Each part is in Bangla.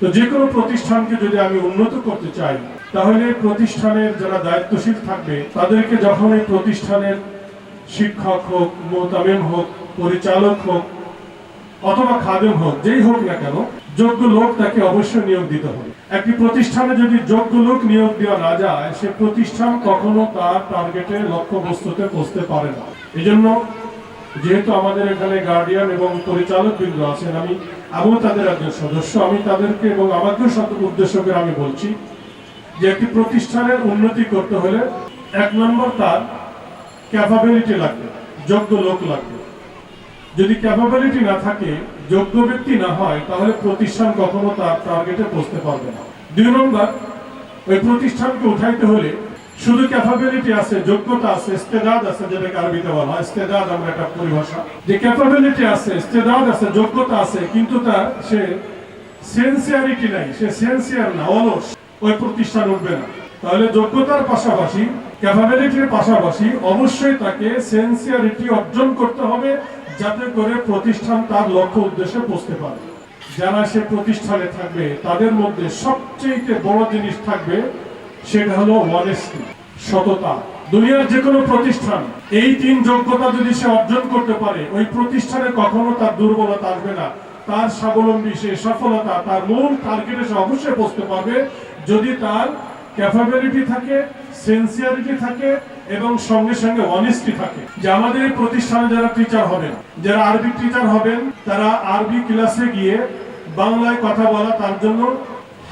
তো যে কোনো প্রতিষ্ঠানকে যদি আমি উন্নত করতে চাই, তাহলে প্রতিষ্ঠানের যারা দায়িত্বশীল থাকবে, তাদেরকে যখন এই প্রতিষ্ঠানের শিক্ষক হোক মোতাবেম হোক, পরিচালক হোক, অথবা খাদেম হোক, যেই হোক না কেন, যোগ্য লোক তাকে অবশ্যই নিয়োগ দিতে হবে। একটি প্রতিষ্ঠানে যদি যোগ্য লোক নিয়োগ দেওয়া না যায়, সে প্রতিষ্ঠান কখনো তার টার্গেটে লক্ষ্য বস্তুতে পৌঁছতে পারে না। এজন্য যেহেতু আমাদের এখানে গার্ডিয়ান এবং পরিচালক বৃন্দ আছেন, আমি আমিও তাদের একজন সদস্য। আমি তাদেরকে এবং আমাকেও সত উদ্দেশ্য করে আমি বলছি যে একটি প্রতিষ্ঠানের উন্নতি করতে হলে এক নম্বর তার ক্যাপাবিলিটি লাগবে, যোগ্য লোক লাগবে। যদি ক্যাপাবিলিটি না থাকে, যোগ্য ব্যক্তি না হয়, তাহলে প্রতিষ্ঠান কখনো তার টার্গেটে পৌঁছতে পারবে না। দুই নম্বর, ওই প্রতিষ্ঠানকে উঠাইতে হলে শুধু ক্যাপাবিলিটি আছে, যোগ্যতা আছে, ইস্তেদাদ আছে যেটাকে আরবিতে বলা হয়, ইস্তেদাদ আমরা একটা পরিভাষা। যে ক্যাপাবিলিটি আছে, ইস্তেদাদ আছে, যোগ্যতা আছে, কিন্তু তার সে সেন্সিয়ারিটি নাই, সে সেন্সিয়ার না, অলস, ওই প্রতিষ্ঠান উঠবে না। তাহলে যোগ্যতার পাশাপাশি ক্যাপাবিলিটির পাশাপাশি অবশ্যই তাকে সেন্সিয়ারিটি অর্জন করতে হবে, যাতে করে প্রতিষ্ঠান তার লক্ষ্য উদ্দেশ্যে পৌঁছতে পারে। যারা সে প্রতিষ্ঠানে থাকবে, তাদের মধ্যে সবচেয়ে বড় জিনিস থাকবে সেটা হলো অনেস্টি সততা। দুনিয়ার যে কোনো প্রতিষ্ঠান, এই তিন যোগ্যতা যদি সে অর্জন করতে পারে, ওই প্রতিষ্ঠানে কখনো তার দুর্বলতা আসবে না। তার স্বাবলম্বী সে, সফলতা, তার মূল টার্গেটে সে অবশ্যই পৌঁছতে পারবে। যদি তার ক্যাপাবিলিটি থাকে সেন্সিয়ারিটি থাকে, এবং সঙ্গে সঙ্গে অনেস্টি থাকে। যে আমাদের এই প্রতিষ্ঠানে যারা টিচার হবেন, যারা আরবি টিচার হবেন, তারা আরবি ক্লাসে গিয়ে বাংলায় কথা বলা তার জন্য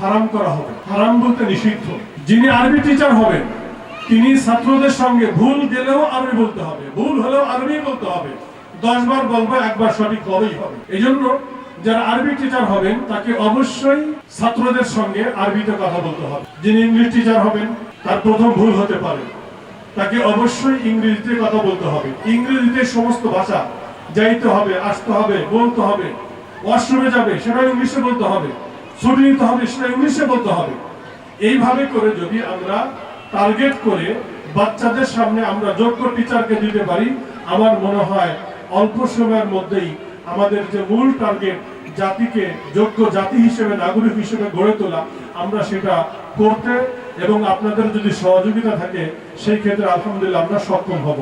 হারাম করা হবে। হারাম বলতে নিষিদ্ধ। যিনি আরবি টিচার হবেন, তিনি ছাত্রদের সঙ্গে ভুল গেলেও আরবি বলতে হবে। ভুল হলেও আরবি বলতে হবে। দশ বার বলব, একবার সঠিক হবেই হবে। এই জন্য যারা আরবি টিচার হবেন, তাকে অবশ্যই ছাত্রদের সঙ্গে আরবিতে কথা বলতে হবে। যিনি ইংলিশ টিচার হবেন, তার প্রথম ভুল হতে পারে। তাকে অবশ্যই ইংরেজিতে কথা বলতে হবে। ইংরেজিতে সমস্ত ভাষা যাইতে হবে, আসতে হবে, বলতে হবে। ওয়াশরুমে যাবে সেটা ইংলিশে বলতে হবে। ছুটি নিতে হবে, সেটা ইংলিশে বলতে হবে। এইভাবে করে যদি আমরা টার্গেট করে বাচ্চাদের সামনে আমরা যোগ্য টিচারকে দিতে পারি, আমার মনে হয় অল্প সময়ের মধ্যেই আমাদের যে মূল টার্গেট জাতিকে, যোগ্য জাতি হিসেবে, নাগরিক হিসেবে গড়ে তোলা, আমরা সেটা করতে এবং আপনাদের যদি সহযোগিতা থাকে, সেই ক্ষেত্রে আলহামদুলিল্লাহ আমরা সক্ষম হব।